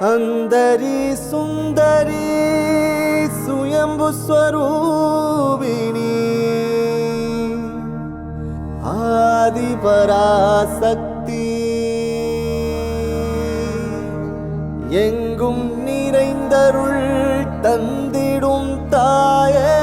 அந்தரி சுந்தரி சுயம்பு ஸ்வரூபிணி ஆதிபராசக்தி. எங்கும் நிறைந்தருள் தந்திடும் தாயே.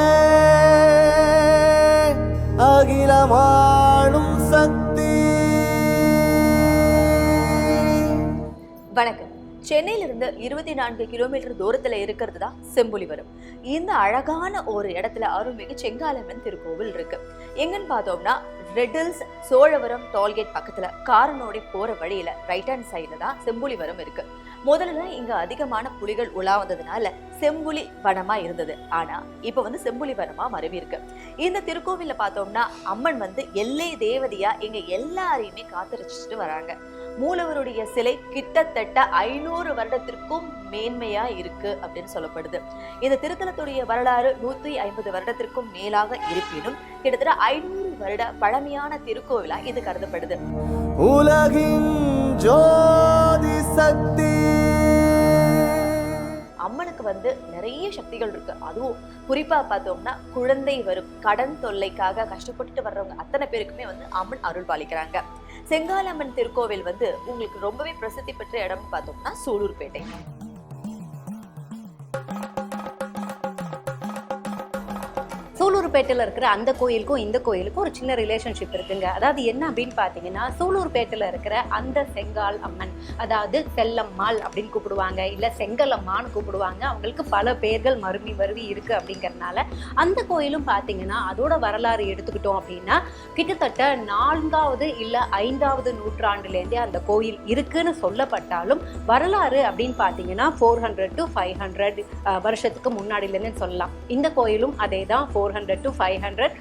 சென்னையிலிருந்து இருபத்தி நான்கு கிலோமீட்டர் தூரத்தில் இருக்கிறது தான் செம்புலிவரம். இந்த அழகான ஒரு இடத்துல அருள்மிகு செங்காலம்மன் திருக்கோவில் இருக்கு. எங்கன்னு பார்த்தோம்னா ரெட்டில்ஸ் சோழவரம் டோல்கேட் பக்கத்துல காரனோடி போற வழியில ரைட் ஹேண்ட் சைடில் தான் செம்புலிவரம் இருக்கு. முதல்ல இங்க அதிகமான புலிகள் உலா வந்ததுனால செம்புலி வனமா இருந்தது. ஆனா இப்ப வந்து செம்புலி வனமா மருவி இருக்கு. இந்த திருக்கோவில பார்த்தோம்னா அம்மன் வந்து எல்லை தேவதையா எங்க எல்லாரையுமே காத்திருச்சுட்டு வராங்க. மூலவருடைய சிலை கிட்டத்தட்ட ஐநூறு வருடத்திற்கும் மேன்மையா இருக்கு அப்படின்னு சொல்லப்படுது. இந்த திருத்தலத்துடைய வரலாறு நூத்தி ஐம்பது வருடத்திற்கும் மேலாக இருப்பினும் கிட்டத்தட்ட ஐநூறு வருட பழமையான திருக்கோவிலா இது கருதப்படுது. உலகின் ஜோதி சக்தி. அம்மனுக்கு வந்து நிறைய சக்திகள் இருக்கு. அதுவும் குறிப்பா பார்த்தோம்னா குழந்தை வரும் கடன் தொல்லைக்காக கஷ்டப்பட்டுட்டு வர்றவங்க அத்தனை பேருக்குமே வந்து அம்மன் அருள் பாலிக்கிறாங்க. செங்காலம்மன் திருக்கோவில் வந்து உங்களுக்கு ரொம்பவே பிரசித்தி பெற்ற இடம்னு பார்த்தோம்னா சூலூர்பேட்டை. சூலூர்பேட்டையில் இருக்கிற அந்த கோயிலுக்கும் இந்த கோயிலுக்கும் ஒரு சின்ன ரிலேஷன்ஷிப் இருக்குங்க. அதாவது என்ன அப்படின்னு பார்த்தீங்கன்னா சூலூர்பேட்டையில் இருக்கிற அந்த செங்கால் அம்மன் அதாவது செல்லம்மாள் அப்படின்னு கூப்பிடுவாங்க. இல்லை செங்கலம்மான்னு கூப்பிடுவாங்க. அவங்களுக்கு பல பேர்கள் மருவி மருவி இருக்குது அப்படிங்கிறதுனால அந்த கோயிலும் பார்த்தீங்கன்னா அதோட வரலாறு எடுத்துக்கிட்டோம் அப்படின்னா கிட்டத்தட்ட நான்காவது இல்லை ஐந்தாவது நூற்றாண்டுலேருந்தே அந்த கோயில் இருக்குன்னு சொல்லப்பட்டாலும் வரலாறு அப்படின்னு பார்த்தீங்கன்னா four hundred to five hundred வருஷத்துக்கு முன்னாடிலேருந்து சொல்லலாம். இந்த கோயிலும் அதே தான் four hundred to five hundred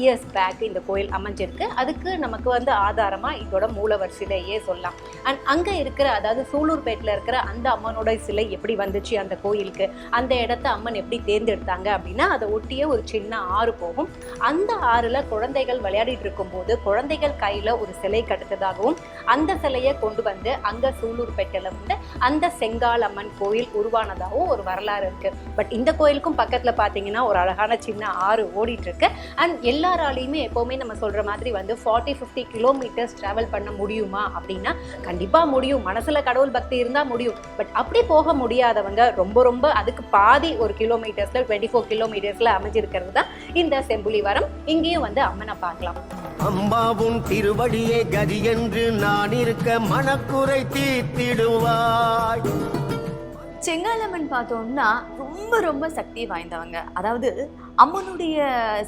years back இந்த கோயில் அமைஞ்சிருக்கு. அதுக்கு நமக்கு வந்து ஆதாரமாக இதோட மூலவர் சிலையே சொல்லலாம். அண்ட் அங்கே இருக்கிற அதாவது சூலூர்பேட்டில் இருக்கிற அந்த அம்மனோட சிலை எப்படி வந்துச்சு அந்த கோயிலுக்கு? அந்த இடத்த அம்மன் எப்படி தேர்ந்தெடுத்தாங்க அப்படின்னா அதை ஒட்டிய ஒரு சின்ன ஆறு போகும். அந்த ஆறில் குழந்தைகள் விளையாடிட்டு இருக்கும்போது குழந்தைகள் கையில் ஒரு சிலை கட்டுத்ததாகவும் அந்த சிலையை கொண்டு வந்து அங்கே சூலூர்பேட்டையில் வந்து அந்த செங்கால் அம்மன் கோயில் உருவானதாகவும் ஒரு வரலாறு இருக்குது பட் இந்த கோயிலுக்கும் பக்கத்தில் பார்த்தீங்கன்னா ஒரு அழகான சின்ன ஆறு ஓடிட்டு இருக்கு அண்ட் எல்லாராலையுமே எப்பவுமே நம்ம சொல்ற மாதிரி வந்து ஃபார்ட்டி ஃபிஃப்டி கிலோமீட்டர்ஸ் டிராவல் பண்ண முடியுமா அப்படின்னா கண்டிப்பா முடியும். மனசுல கடவுள் பக்தி இருந்தா முடியும். பட் அப்படி போக முடியாதவங்க ரொம்ப ரொம்ப அதுக்கு பாதி ஒரு கிலோமீட்டர்ஸ்ல டுவெண்ட்டி ஃபோர் கிலோமீட்டர்ஸ்ல அமைஞ்சிருக்கிறது தான் இந்த செம்புலிவரம். இங்கேயும் வந்து அம்மனை பார்க்கலாம். அம்பாவும் திருவடியே கதி என்று நான் இருக்க மனக்குறை தீர்த்திடுவாய். செங்காலம்மன் பார்த்தோம்னா ரொம்ப ரொம்ப சக்தி வாய்ந்தவங்க. அதாவது அம்மனுடைய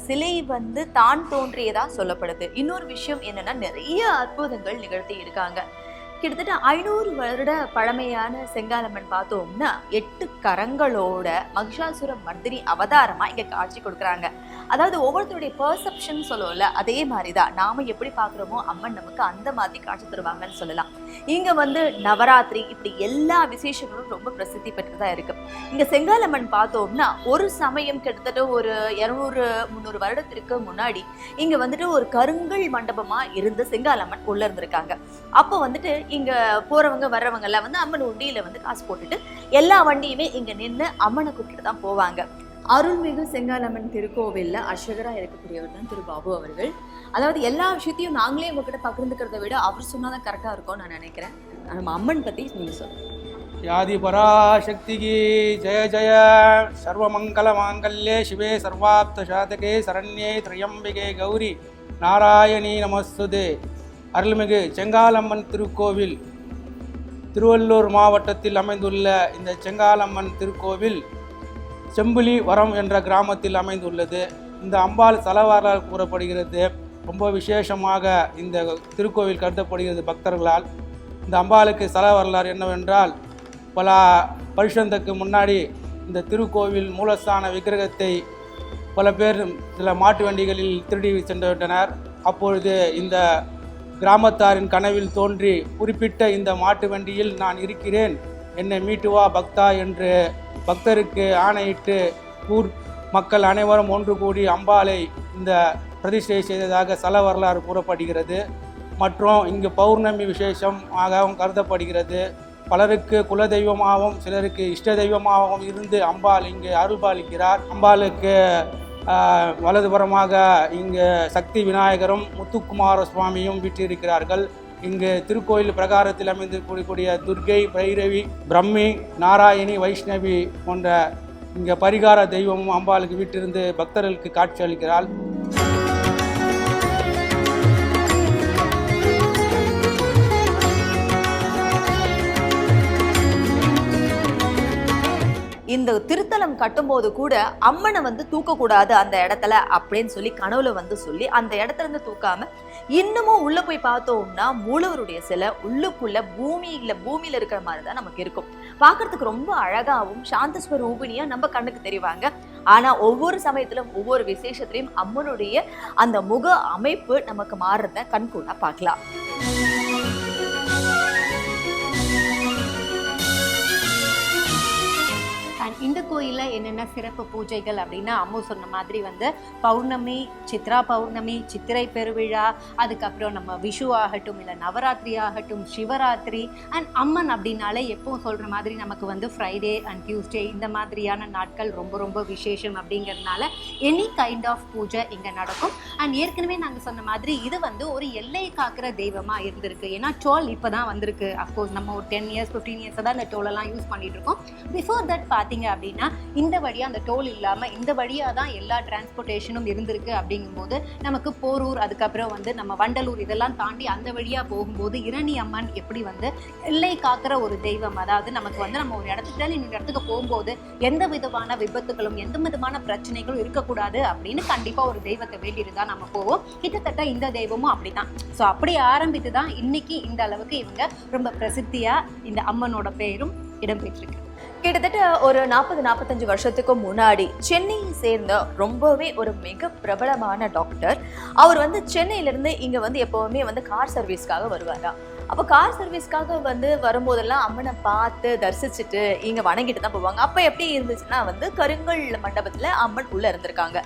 சிலை வந்து தான் தோன்றியதா சொல்லப்படுது. இன்னொரு விஷயம் என்னன்னா நிறைய அற்புதங்கள் நிகழ்த்தி இருக்காங்க. கிட்டத்தட்ட ஐநூறு வருட பழமையான செங்காலம்மன் பார்த்தோம்னா எட்டு கரங்களோட மகிஷாசுர மர்தினி அவதாரமா இங்க காட்சி கொடுக்குறாங்க. அதாவது ஒவ்வொருத்தருடைய பெர்செப்ஷன் சொல்லுவோம்ல அதே மாதிரி தான் நாம எப்படி பார்க்குறோமோ அம்மன் நமக்கு அந்த மாதிரி காட்சி தருவாங்கன்னு சொல்லலாம். இங்கே வந்து நவராத்திரி இப்படி எல்லா விசேஷங்களும் ரொம்ப பிரசித்தி பெற்றதாக இருக்கு. இங்கே செங்காலம்மன் பார்த்தோம்னா ஒரு சமயம் கிட்டத்தட்ட ஒரு இரநூறு முந்நூறு வருடத்திற்கு முன்னாடி இங்கே வந்துட்டு ஒரு கருங்கல் மண்டபமாக இருந்த செங்காலம்மன் உள்ள இருந்திருக்காங்க. அப்போ வந்துட்டு இங்கே போகிறவங்க வர்றவங்க எல்லாம் வந்து அம்மன் உண்டியில் வந்து காசு போட்டுட்டு எல்லா வண்டியுமே இங்கே நின்று அம்மனை கூப்பிட்டு தான் போவாங்க. அருள்மிகு செங்காலம்மன் திருக்கோவிலில் அர்ச்சகரா இருக்கக்கூடியவர் தான் திரு பாபு அவர்கள். அதாவது எல்லா விஷயத்தையும் நாங்களே உங்ககிட்ட பகிர்ந்துக்கிறத விட அவர் சொன்னாதான் கரெக்டாக இருக்கும்னு நான் நினைக்கிறேன். நம்ம அம்மன் பற்றி நீங்கள் சொல்லுங்கள் யாதி பராசக்திகி ஜெய சர்வமங்கல மாங்கல்யே சிவே சர்வாப்த சாதகே சரண்யே திரையம்பிகே கௌரி நாராயணி நமஸ்துதே. அருள்மிகு செங்காலம்மன் திருக்கோவில் திருவள்ளூர் மாவட்டத்தில் அமைந்துள்ள இந்த செங்காலம்மன் திருக்கோவில் செம்பிலி வரம் என்ற கிராமத்தில் அமைந்துள்ளது. இந்த அம்பாள் தலவாரால் கூறப்படுகிறது. ரொம்ப விசேஷமாக இந்த திருக்கோவில் கருதப்படுகிறது பக்தர்களால். இந்த அம்பாளுக்கு சல வரலாறு என்னவென்றால் பல வருஷத்துக்கு முன்னாடி இந்த திருக்கோவில் மூலஸ்தான விக்கிரகத்தை பல பேர் சில மாட்டு வண்டிகளில் திருடி சென்று விட்டனர். அப்பொழுது இந்த கிராமத்தாரின் கனவில் தோன்றி குறிப்பிட்ட இந்த மாட்டு வண்டியில் நான் இருக்கிறேன். என்னை மீட்டு வா பக்தா என்று பக்தருக்கு ஆணையிட்டு ஊர் மக்கள் அனைவரும் ஒன்று கூடி அம்பாளை இந்த பிரதிஷ்டை செய்ததாக சல வரலாறு கூறப்படுகிறது. மற்றும் இங்கு பௌர்ணமி விசேஷம் ஆகவும் கருதப்படுகிறது. பலருக்கு குலதெய்வமாகவும் சிலருக்கு இஷ்ட தெய்வமாகவும் இருந்து அம்பாள் இங்கு அருள்பாலிக்கிறார். அம்பாளுக்கு வலதுபுறமாக இங்கு சக்தி விநாயகரும் முத்துக்குமார சுவாமியும் வீற்றிருக்கிறார்கள். இங்கு திருக்கோயில் பிரகாரத்தில் அமைந்து துர்கை பைரவி பிரம்மி நாராயணி வைஷ்ணவி போன்ற இங்கே பரிகார தெய்வமும் அம்பாளுக்கு வீட்டிலிருந்து பக்தர்களுக்கு காட்சி அளிக்கிறாள். இந்த திருத்தலம் கட்டும்போது கூட அம்மனை வந்து தூக்கக்கூடாது அந்த இடத்துல அப்படின்னு சொல்லி கனவுல வந்து சொல்லி அந்த இடத்துல இருந்து தூக்காம இன்னமும் உள்ள போய் பார்த்தோம்னா மூலவருடைய சிலை உள்ளுக்குள்ள பூமியில பூமியில இருக்கிற மாதிரி தான் நமக்கு இருக்கும். பார்க்கறதுக்கு ரொம்ப அழகாவும் சாந்த ஸ்வரூபிணியா நம்ம கண்ணுக்கு தெரிவாங்க. ஆனா ஒவ்வொரு சமயத்திலும் ஒவ்வொரு விசேஷத்திலையும் அம்மனுடைய அந்த முக அமைப்பு நமக்கு மாறுறத கண்கூடா பார்க்கலாம். இந்த கோயிலில் என்னென்ன சிறப்பு பூஜைகள் அப்படின்னா அம்மு சொன்ன மாதிரி வந்து பௌர்ணமி சித்ரா பௌர்ணமி சித்திரை பெருவிழா அதுக்கப்புறம் நம்ம விஷு ஆகட்டும் இல்லை நவராத்திரி ஆகட்டும் சிவராத்திரி அண்ட் அம்மன் அப்படின்னாலே எப்பவும் சொல்கிற மாதிரி நமக்கு வந்து ஃப்ரைடே அண்ட் டியூஸ்டே இந்த மாதிரியான நாட்கள் ரொம்ப ரொம்ப விசேஷம் அப்படிங்கிறதுனால எனி கைண்ட் ஆஃப் பூஜை இங்கே நடக்கும். அண்ட் ஏற்கனவே நாங்கள் சொன்ன மாதிரி இது வந்து ஒரு எல்லை காக்கிற தெய்வமாக இருந்திருக்கு. ஏன்னா டோல் இப்போ தான் வந்திருக்கு அஃப்கோர்ஸ் நம்ம ஒரு டென் இயர்ஸ் ஃபிஃப்டீன் இயர்ஸ் தான் இந்த டோலெல்லாம் யூஸ் பண்ணிகிட்டு இருக்கோம். பிஃபோர் தட் பார்த்தீங்க அப்படின்னா இந்த வழியாக அந்த டோல் இல்லாமல் இந்த வழியாக தான் எல்லா டிரான்ஸ்போர்ட்டேஷனும் இருந்திருக்கு அப்படிங்கும்போது நமக்கு போரூர் அதுக்கப்புறம் வந்து நம்ம வண்டலூர் இதெல்லாம் தாண்டி அந்த வழியாக போகும்போது இரணி அம்மன் எப்படி வந்து எல்லை காக்கிற ஒரு தெய்வம் அதாவது நமக்கு வந்து நம்ம ஒரு இடத்துல இன்னொரு இடத்துக்கு போகும்போது எந்த விதமான விபத்துகளும் எந்த விதமான பிரச்சனைகளும் இருக்கக்கூடாது அப்படின்னு கண்டிப்பாக ஒரு தெய்வத்தை வேண்டிட்டு தான் நம்ம போவோம். கிட்டத்தட்ட இந்த தெய்வமும் அப்படிதான் ஸோ அப்படி ஆரம்பித்து தான் இன்னைக்கு இந்த அளவுக்கு இவங்க ரொம்ப பிரசித்தியாக இந்த அம்மனோட பேரும் இடம்பெற்றிருக்கு கிட்டத்தட்ட ஒரு நாற்பது நாற்பத்தஞ்சு வருஷத்துக்கு முன்னாடி சென்னையை சேர்ந்த ரொம்பவே ஒரு மிக பிரபலமான டாக்டர். அவர் வந்து சென்னையிலேருந்து இங்கே வந்து எப்போவுமே வந்து கார் சர்வீஸ்க்காக வருவாராம் அப்போ கார் சர்வீஸ்க்காக வந்து வரும்போதெல்லாம் அம்மனை பார்த்து தரிசிச்சுட்டு இங்கே வணங்கிட்டு தான் போவாங்க. அப்போ எப்படி இருந்துச்சுன்னா வந்து கருங்கல் மண்டபத்தில் அம்மன் உள்ளே இருந்திருக்காங்க.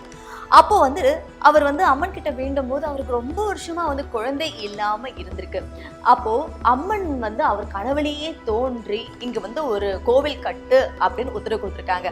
அப்போ வந்து அவர் வந்து அம்மன் கிட்ட வேண்டும் போது அவருக்கு ரொம்ப வருஷமா வந்து குழந்தை இல்லாம இருந்திருக்கு. அப்போ அம்மன் வந்து அவர் கனவுலேயே தோன்றி இங்க வந்து ஒரு கோவில் கட்டு அப்படின்னு உத்தரவு கொடுத்துருக்காங்க.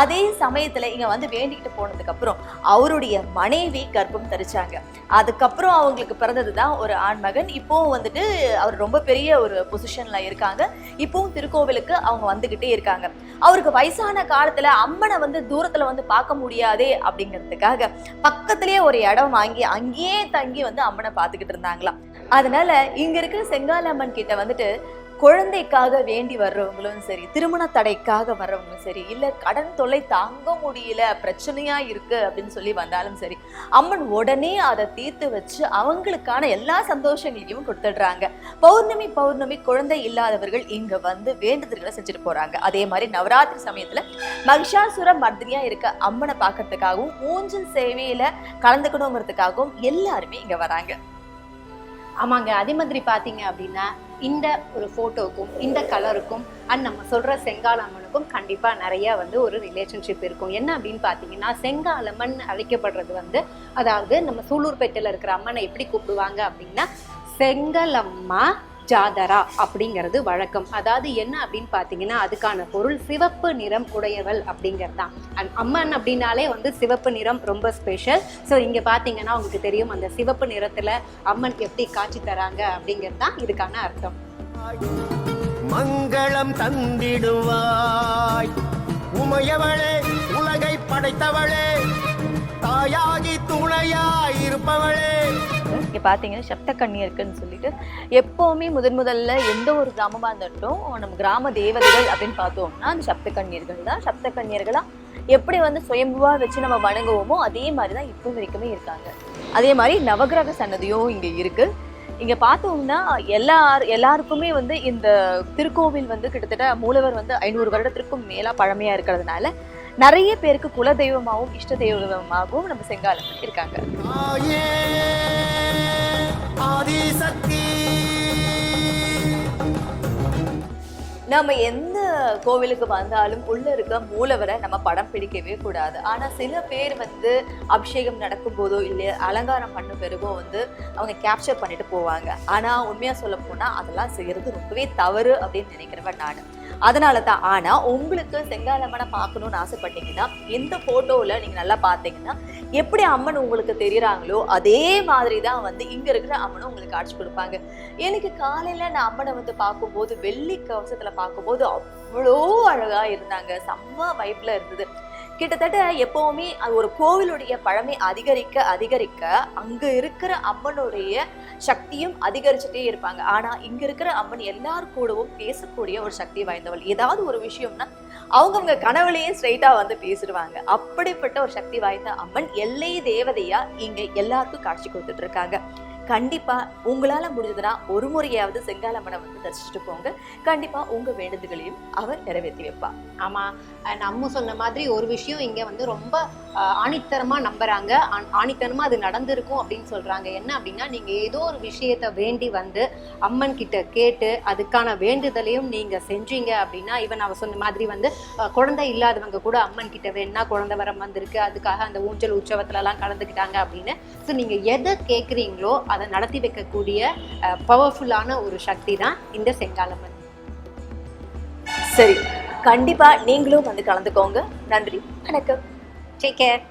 அதே சமயத்துல இங்க வந்து வேண்டிக்கிட்டு போனதுக்கு அப்புறம் அவருடைய மனைவி கர்ப்பம் தரிச்சாங்க. அதுக்கப்புறம் அவங்களுக்கு பிறந்தது தான் ஒரு ஆண்மகன். இப்போவும் வந்துட்டு அவர் ரொம்ப பெரிய ஒரு பொசிஷன்ல இருக்காங்க. இப்போவும் திருக்கோவிலுக்கு அவங்க வந்துகிட்டே இருக்காங்க. அவருக்கு வயசான காலத்துல அம்மனை வந்து தூரத்துல வந்து பார்க்க முடியாதே அப்படிங்கிறதுக்காக பக்கத்திலேயே ஒரு இடம் வாங்கி அங்கேயே தங்கி வந்து அம்மனை பார்த்துக்கிட்டு இருந்தாங்களாம். அதனால இங்க இருக்கிற செங்காலம்மன் கிட்ட வந்துட்டு குழந்தைக்காக வேண்டி வர்றவங்களும் சரி திருமண தடைக்காக வர்றவங்களும் சரி இல்லை கடன் தொல்லை தாங்க முடியல பிரச்சனையாக இருக்குது அப்படின்னு சொல்லி வந்தாலும் சரி அம்மன் உடனே அதை தீர்த்து வச்சு அவங்களுக்கான எல்லா சந்தோஷங்களையும் கொடுத்துடுறாங்க. பௌர்ணமி பௌர்ணமி குழந்தை இல்லாதவர்கள் இங்கே வந்து வேண்டுதல்களை செஞ்சுட்டு போகிறாங்க அதே மாதிரி நவராத்திரி சமயத்தில் மகிஷாசுர மர்தினியாக இருக்க அம்மனை பார்க்கறதுக்காகவும் ஊஞ்சல் சேவையில் கலந்துக்கணுங்கிறதுக்காகவும் எல்லாருமே இங்கே வராங்க. ஆமாங்க அதே மாதிரி பார்த்தீங்க அப்படின்னா இந்த ஒரு ஃபோட்டோக்கும் இந்த கலருக்கும் அண்ட் நம்ம சொல்கிற செங்காலம்மனுக்கும் கண்டிப்பாக நிறைய வந்து ஒரு ரிலேஷன்ஷிப் இருக்கும். என்ன அப்படின்னு பார்த்தீங்கன்னா செங்காலம்மன் அழைக்கப்படுறது வந்து அதாவது நம்ம சூலூர்பேட்டையில் இருக்கிற அம்மனை எப்படி கூப்பிடுவாங்க அப்படின்னா செங்கலம்மா ஜாதரா அப்படிங்கிறது வழக்கம். அதாவது என்ன அப்படின்னு பார்த்தீங்கன்னா அதுக்கான பொருள் சிவப்பு நிறம் உடையவள் அப்படிங்கிறது தான் அண்ட் அம்மன் அப்படின்னாலே வந்து சிவப்பு நிறம் ரொம்ப ஸ்பெஷல் ஸோ இங்கே பார்த்தீங்கன்னா உங்களுக்கு தெரியும் அந்த சிவப்பு நிறத்தில் அம்மன் எப்படி காட்சி தராங்க அப்படிங்கிறது தான் இதுக்கான அர்த்தம். மங்களம் தந்திடுவாய். உமையவளே உலகை படைத்தவளே. தாயாகி துணையாய் இருப்பவளே இங்கே பார்த்தீங்கன்னா சப்த கன்னியருக்குன்னு சொல்லிட்டு எப்போவுமே முதன் முதல்ல எந்த ஒரு கிராமமாக இருந்துட்டும் நம்ம கிராம தேவதைகள் அப்படின்னு பார்த்தோம்னா அந்த சப்த கண்ணியர்கள் தான். சப்த கண்ணியர்களாக எப்படி வந்து சுயம்புவாக வச்சு நம்ம வணங்குவோமோ அதே மாதிரி தான் இப்போ வரைக்குமே இருக்காங்க. அதே மாதிரி நவகிரக சன்னதியும் இங்கே இருக்குது இங்கே பார்த்தோம்னா எல்லார் எல்லாருக்குமே வந்து இந்த திருக்கோவில் வந்து கிட்டத்தட்ட மூலவர் வந்து ஐநூறு வருடத்திற்கும் மேலா பழமையாக இருக்கிறதுனால நிறைய பேருக்கு குல தெய்வமாகவும் இஷ்ட தெய்வமாகவும் நம்ம செங்காலம் இருக்காங்க. ஆதிசக்தி நம்ம எந்த கோவிலுக்கு வந்தாலும் உள்ள இருக்க மூலவரை நம்ம படம் பிடிக்கவே கூடாது. ஆனா சில பேர் வந்து அபிஷேகம் நடக்கும் போதோ இல்லை அலங்காரம் பண்ண பிறகோ வந்து அவங்க கேப்சர் பண்ணிட்டு போவாங்க. ஆனா உண்மையா சொல்ல போனா அதெல்லாம் செய்யறது ரொம்பவே தவறு அப்படின்னு நினைக்கிறவன் நான். அதனால தான் ஆனால் உங்களுக்கு செங்காலம்மனை பார்க்கணும்னு ஆசைப்பட்டீங்கன்னா இந்த ஃபோட்டோவில் நீங்க நல்லா பார்த்தீங்கன்னா எப்படி அம்மன் உங்களுக்கு தெரியுறாங்களோ அதே மாதிரி தான் வந்து இங்க இருக்கிற அம்மனும் உங்களுக்கு காட்சி கொடுப்பாங்க. எனக்கு காலையில நான் அம்மனை வந்து பார்க்கும்போது வெள்ளி கவசத்துல பார்க்கும்போது அவ்வளோ அழகா இருந்தாங்க. செம்ம வைப்ல இருந்தது. கிட்டத்தட்ட எப்பவுமே அது ஒரு கோவிலுடைய பழமை அதிகரிக்க அதிகரிக்க அங்க இருக்கிற அம்மனுடைய சக்தியும் அதிகரிச்சுட்டே இருப்பாங்க. ஆனா இங்க இருக்கிற அம்மன் எல்லார் கூடவும் பேசக்கூடிய ஒரு சக்தி வாய்ந்தவள். ஏதாவது ஒரு விஷயம்னா அவங்கவுங்க கனவுலயே ஸ்ட்ரைட்டா வந்து பேசிடுவாங்க. அப்படிப்பட்ட ஒரு சக்தி வாய்ந்த அம்மன் எல்லை தேவதையா இங்க எல்லாருக்கும் காட்சி கொடுத்துட்டு இருக்காங்க. கண்டிப்பாக உங்களால் முடிஞ்சதுன்னா ஒரு முறையாவது செங்காலம்மனை வந்து தரிசிச்சுட்டு போங்க. கண்டிப்பாக உங்கள் வேண்டுதல்களையும் அவர் நிறைவேற்றி வைப்பா ஆமாம் நம்ம சொன்ன மாதிரி ஒரு விஷயம் இங்கே வந்து ரொம்ப ஆணித்தனமாக நம்புகிறாங்க ஆணித்தனமாக அது நடந்திருக்கும் அப்படின்னு சொல்கிறாங்க என்ன அப்படின்னா நீங்கள் ஏதோ ஒரு விஷயத்த வேண்டி வந்து அம்மன் கிட்ட கேட்டு அதுக்கான வேண்டுதலையும் நீங்கள் செஞ்சீங்க அப்படின்னா இவன் அவ சொன்ன மாதிரி வந்து குழந்தை இல்லாதவங்க கூட அம்மன் கிட்ட வேணா குழந்தை வரம் வந்திருக்கு. அதுக்காக அந்த ஊஞ்சல் உற்சவத்துலலாம் கலந்துக்கிட்டாங்க அப்படின்னு. ஸோ நீங்கள் எதை கேட்குறீங்களோ அதை நடத்தி வைக்கக்கூடிய பவர்ஃபுல்லான ஒரு சக்தி தான் இந்த செங்காலம்மன் சரி கண்டிப்பாக நீங்களும் வந்து கலந்துக்கோங்க. நன்றி வணக்கம். Take care